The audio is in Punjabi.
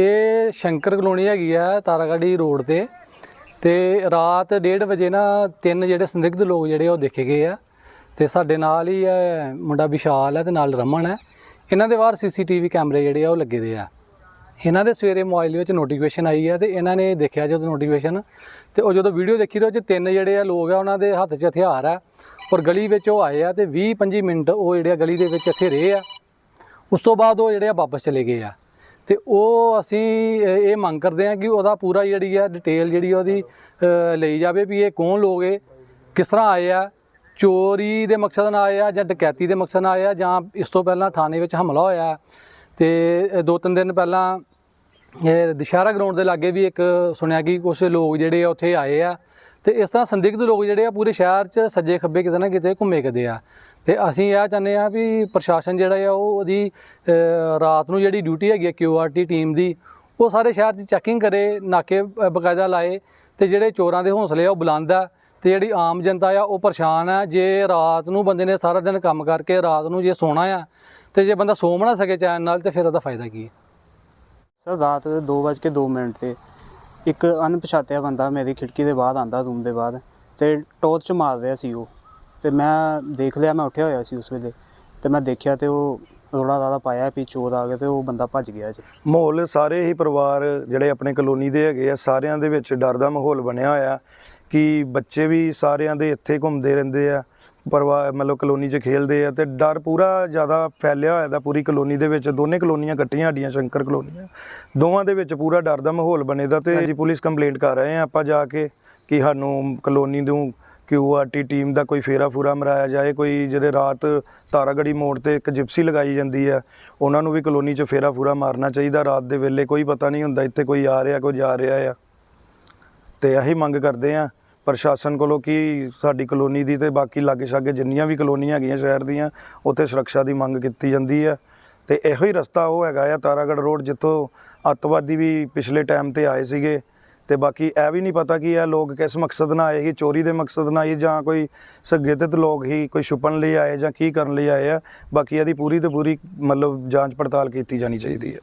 ਇਹ ਸ਼ੰਕਰ ਕਲੋਨੀ ਹੈਗੀ ਆ ਤਾਰਾਗੜੀ ਰੋਡ ਤੇ। ਤੇ ਰਾਤ 1:30 ਵਜੇ ਨਾ ਤਿੰਨ ਜਿਹੜੇ ਸੰਦਿਗਧ ਲੋਕ ਜਿਹੜੇ ਉਹ ਦੇਖੇ ਗਏ ਆ। ਤੇ ਸਾਡੇ ਨਾਲ ਹੀ ਹੈ ਮੁੰਡਾ ਵਿਸ਼ਾਲ ਹੈ ਤੇ ਨਾਲ ਰਮਨ ਹੈ ਇਹਨਾਂ ਦੇ ਬਾਹਰ ਸੀਸੀਟੀਵੀ ਕੈਮਰੇ ਜਿਹੜੇ ਆ ਉਹ ਲੱਗੇ ਦੇ ਆ। ਇਹਨਾਂ ਦੇ ਸਵੇਰੇ ਮੋਬਾਈਲ ਵਿੱਚ ਨੋਟੀਫਿਕੇਸ਼ਨ ਆਈ ਆ ਤੇ ਇਹਨਾਂ ਨੇ ਦੇਖਿਆ ਜਦੋਂ ਨੋਟੀਫਿਕੇਸ਼ਨ ਤੇ ਉਹ ਜਦੋਂ ਵੀਡੀਓ ਦੇਖੀ ਤੇ ਉਹ ਚ ਤਿੰਨ ਜਿਹੜੇ ਆ ਲੋਕ ਆ, ਉਹਨਾਂ ਦੇ ਹੱਥ 'ਚ ਹਥਿਆਰ ਆ ਔਰ ਗਲੀ ਵਿੱਚ ਉਹ ਆਏ ਆ ਤੇ 20 25 ਮਿੰਟ ਉਹ ਜਿਹੜੇ ਆ ਗਲੀ ਦੇ ਵਿੱਚ ਇੱਥੇ ਰਹੇ ਆ। ਉਸ ਤੋਂ ਬਾਅਦ ਉਹ ਜਿਹੜੇ ਆ ਵਾਪਸ ਚਲੇ ਗਏ ਆ। ਤੇ ਉਹ ਅਸੀਂ ਇਹ ਮੰਗ ਕਰਦੇ ਹਾਂ ਕਿ ਉਹਦਾ ਪੂਰਾ ਜਿਹੜੀ ਆ ਡਿਟੇਲ ਜਿਹੜੀ ਉਹਦੀ ਲਈ ਜਾਵੇ ਵੀ ਇਹ ਕੌਣ ਲੋਕ ਹੈ ਕਿਸ ਤਰ੍ਹਾਂ ਆਏ ਆ, ਚੋਰੀ ਦੇ ਮਕਸਦ ਨਾਲ ਆਏ ਆ ਜਾਂ ਡਕੈਤੀ ਦੇ ਮਕਸਦ ਨਾਲ ਆਏ ਆ ਜਾਂ ਇਸ ਤੋਂ ਪਹਿਲਾਂ ਥਾਣੇ ਵਿੱਚ ਹਮਲਾ ਹੋਇਆ ਤੇ ਦੋ ਤਿੰਨ ਦਿਨ ਪਹਿਲਾਂ, ਇਹ, ਦੁਸ਼ਹਿਰਾ ਗਰਾਊਂਡ ਦੇ ਲਾਗੇ ਵੀ ਇੱਕ ਸੁਣਿਆ ਕਿ ਕੁਝ ਲੋਕ ਜਿਹੜੇ ਆ ਉੱਥੇ ਆਏ ਆ। ਤੇ ਇਸ ਤਰ੍ਹਾਂ ਸੰਦਿਗਧ ਲੋਕ ਜਿਹੜੇ ਆ ਪੂਰੇ ਸ਼ਹਿਰ 'ਚ ਸੱਜੇ ਖੱਬੇ ਕਿਤੇ ਨਾ ਕਿਤੇ ਘੁੰਮੇ ਕਦੇ ਆ। ਤੇ ਅਸੀਂ ਇਹ ਚਾਹੁੰਦੇ ਆ ਵੀ ਪ੍ਰਸ਼ਾਸਨ ਜਿਹੜਾ ਆ ਉਹ ਉਹਦੀ ਰਾਤ ਨੂੰ ਜਿਹੜੀ ਡਿਊਟੀ ਹੈਗੀ ਆ ਕਿਊਆਰਟੀ ਟੀਮ ਦੀ ਉਹ ਸਾਰੇ ਸ਼ਹਿਰ 'ਚ ਚੈਕਿੰਗ ਕਰੇ ਨਾਕੇ ਅ, ਬਕਾਇਦਾ ਲਾਏ ਤੇ ਜਿਹੜੇ ਚੋਰਾਂ ਦੇ ਹੌਸਲੇ ਆ ਉਹ ਬੁਲੰਦ ਆ ਤੇ ਜਿਹੜੀ ਆਮ ਜਨਤਾ ਆ ਉਹ ਪਰੇਸ਼ਾਨ ਆ। ਜੇ ਰਾਤ ਨੂੰ ਬੰਦੇ ਨੇ ਸਾਰਾ ਦਿਨ ਕੰਮ ਕਰਕੇ ਰਾਤ ਨੂੰ ਜੇ ਸੋਣਾ ਆ ਤੇ ਜੇ ਬੰਦਾ ਸੋ ਨਾ ਸਕੇ ਚੈਨ ਨਾਲ ਤੇ ਫਿਰ ਉਹਦਾ ਫਾਇਦਾ ਕੀ ਹੈ ਸਰ ਰਾਤ ਦੇ 2:02 ਮਿੰਟ ਤੇ ਇੱਕ ਅਣਪਛਾਤਿਆ ਬੰਦਾ ਮੇਰੀ ਖਿੜਕੀ ਦੇ ਬਾਹਰ ਆਂਦਾ ਰੂਮ ਦੇ ਬਾਹਰ ਤੇ ਟੋਰਚ ਮਾਰ ਰਿਹਾ ਸੀ ਉਹ। ਤੇ ਮੈਂ ਦੇਖ ਲਿਆ, ਮੈਂ ਉੱਠਿਆ ਹੋਇਆ ਸੀ ਉਸ ਵੇਲੇ ਤੇ ਮੈਂ ਦੇਖਿਆ ਤੇ ਉਹ ਰੋੜਾ ਰਾਦਾ ਪਾਇਆ ਵੀ ਚੋਰ ਆ ਗਏ ਤੇ ਉਹ ਬੰਦਾ ਭੱਜ ਗਿਆ ਜੀ। ਮਾਹੌਲ ਸਾਰੇ ਹੀ ਪਰਿਵਾਰ ਜਿਹੜੇ ਆਪਣੇ ਕਲੋਨੀ ਦੇ ਹੈਗੇ ਆ, ਸਾਰਿਆਂ ਦੇ ਵਿੱਚ ਡਰ ਦਾ ਮਾਹੌਲ ਬਣਿਆ ਹੋਇਆ ਕਿ ਬੱਚੇ ਵੀ ਸਾਰਿਆਂ ਦੇ ਇੱਥੇ ਘੁੰਮਦੇ ਰਹਿੰਦੇ ਆ। ਪਰਿਵਾਰ ਮਤਲਬ ਕਲੋਨੀ 'ਚ ਖੇਲਦੇ ਆ ਤੇ ਡਰ ਪੂਰਾ ਜ਼ਿਆਦਾ ਫੈਲਿਆ ਹੋਇਆ ਦਾ ਪੂਰੀ ਕਲੋਨੀ ਦੇ ਵਿੱਚ ਦੋਨੇ ਕਲੋਨੀਆਂ ਇਕੱਠੀਆਂ ਸਾਡੀਆਂ ਸ਼ੰਕਰ ਕਲੋਨੀਆਂ। ਦੋਵਾਂ ਦੇ ਵਿੱਚ ਪੂਰਾ ਡਰ ਦਾ ਮਾਹੌਲ ਬਣੇ ਦਾ ਤੇ ਜੀ ਪੁਲਿਸ ਕੰਪਲੇਂਟ ਕਰ ਰਹੇ ਆ ਆਪਾਂ ਜਾ ਕੇ ਕਿ ਸਾਨੂੰ ਕਲੋਨੀ ਨੂੰ ਕਿਊਆਰਟੀ ਟੀਮ ਦਾ ਕੋਈ ਫੇਰਾ ਫੂਰਾ ਮਰਾਇਆ ਜਾਏ ਕੋਈ ਜਿਹੜੇ ਰਾਤ ਤਾਰਾਗੜੀ ਮੋੜ ਤੇ ਇੱਕ ਜਿਪਸੀ ਲਗਾਈ ਜਾਂਦੀ ਆ ਉਹਨਾਂ ਨੂੰ ਵੀ ਕਲੋਨੀ 'ਚ ਫੇਰਾ ਫੂਰਾ ਮਾਰਨਾ ਚਾਹੀਦਾ। ਰਾਤ ਦੇ ਵੇਲੇ ਕੋਈ ਪਤਾ ਨਹੀਂ ਹੁੰਦਾ ਇੱਥੇ ਕੋਈ ਆ ਰਿਹਾ ਕੋਈ ਜਾ ਰਿਹਾ ਆ। ਤੇ ਇਹੀ ਮੰਗ ਕਰਦੇ ਆ ਪ੍ਰਸ਼ਾਸਨ ਕੋਲੋਂ ਕਿ ਸਾਡੀ ਕਲੋਨੀ ਦੀ ਤੇ ਬਾਕੀ ਲਾਗੇ ਛਾਗੇ ਜਿੰਨੀਆਂ ਵੀ ਕਲੋਨੀਆਂ ਹੈਗੀਆਂ ਸ਼ਹਿਰ ਦੀਆਂ, ਉੱਥੇ ਸੁਰੱਖਿਆ ਦੀ ਮੰਗ ਕੀਤੀ ਜਾਂਦੀ ਹੈ ਤੇ ਇਹੋ ਹੀ ਰਸਤਾ ਉਹ ਹੈਗਾ ਆ ਤਾਰਾਗੜ੍ਹ ਰੋਡ, ਜਿੱਥੋਂ ਅੱਤਵਾਦੀ ਵੀ ਪਿਛਲੇ ਟਾਈਮ ਤੇ ਆਏ ਸੀਗੇ। ਤੇ ਬਾਕੀ ਇਹ ਵੀ ਨਹੀਂ ਪਤਾ ਕਿ ਇਹ ਲੋਕ ਕਿਸ ਮਕਸਦ ਨਾਲ ਆਏ ਸੀ, ਚੋਰੀ ਦੇ ਮਕਸਦ ਨਾਲ ਆਏ ਜਾਂ ਕੋਈ ਸਗੇਤਿਤ ਲੋਕ ਹੀ ਕੋਈ ਛੁਪਣ ਲਈ ਆਏ ਜਾਂ ਕੀ ਕਰਨ ਲਈ ਆਏ ਆ। ਬਾਕੀ ਇਹਦੀ ਪੂਰੀ ਤੇ ਪੂਰੀ ਮਤਲਬ ਜਾਂਚ ਪੜਤਾਲ ਕੀਤੀ ਜਾਣੀ ਚਾਹੀਦੀ ਹੈ